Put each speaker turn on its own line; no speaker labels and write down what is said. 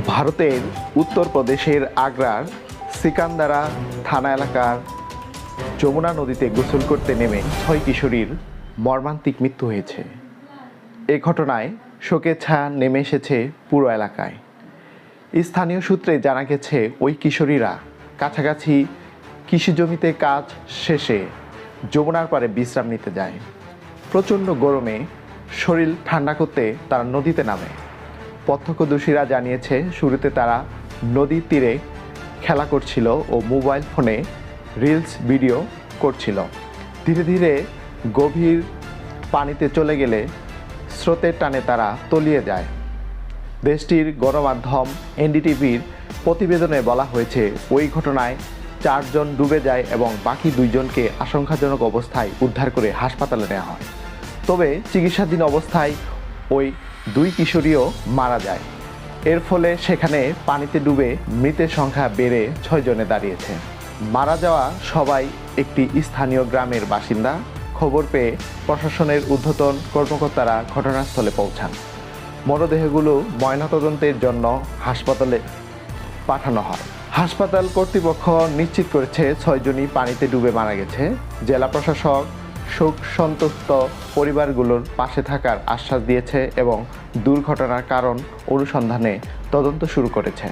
ভারতের উত্তরপ্রদেশের আগ্রার সিকান্দারা থানা এলাকার যমুনা নদীতে গোসল করতে নেমে ছয় কিশোরীর মর্মান্তিক মৃত্যু হয়েছে। এ ঘটনায় শোকের ছায়া নেমে এসেছে পুরো এলাকায়। স্থানীয় সূত্রে জানা গেছে, ওই কিশোরীরা কাছাকাছি কৃষি জমিতে কাজ শেষে যমুনার পাড়ে বিশ্রাম নিতে যায়। প্রচণ্ড গরমে শরীর ঠান্ডা করতে তারা নদীতে নামে। প্রত্যক্ষদর্শীরা জানিয়েছে, শুরুতে তারা নদীর তীরে খেলা করছিল ও মোবাইল ফোনে রিলস ভিডিও করছিল। ধীরে ধীরে গভীর পানিতে চলে গেলে স্রোতের টানে তারা তলিয়ে যায়। দেশটির গণমাধ্যম এনডিটিভির প্রতিবেদনে বলা হয়েছে, ওই ঘটনায় চারজন ডুবে যায় এবং বাকি দুইজনকে আশঙ্কাজনক অবস্থায় উদ্ধার করে হাসপাতালে নেওয়া হয়। তবে চিকিৎসাধীন অবস্থায় ওই দুই কিশোরীও মারা যায়। এর ফলে সেখানে পানিতে ডুবে মৃতের সংখ্যা বেড়ে ছয়জনে দাঁড়িয়েছে। মারা যাওয়া সবাই একটি স্থানীয় গ্রামের বাসিন্দা। খবর পেয়ে প্রশাসনের ঊর্ধ্বতন কর্মকর্তারা ঘটনাস্থলে পৌঁছান। মরদেহগুলো ময়নাতদন্তের জন্য হাসপাতালে পাঠানো হয়। হাসপাতাল কর্তৃপক্ষ নিশ্চিত করেছে ছয়জনই পানিতে ডুবে মারা গেছে। জেলা প্রশাসক শোক সন্তুষ্ট পরিবারগুলোর পাশে থাকার আশ্বাস দিয়েছে এবং দুর্ঘটনার কারণ অনুসন্ধানে তদন্ত শুরু করেছে।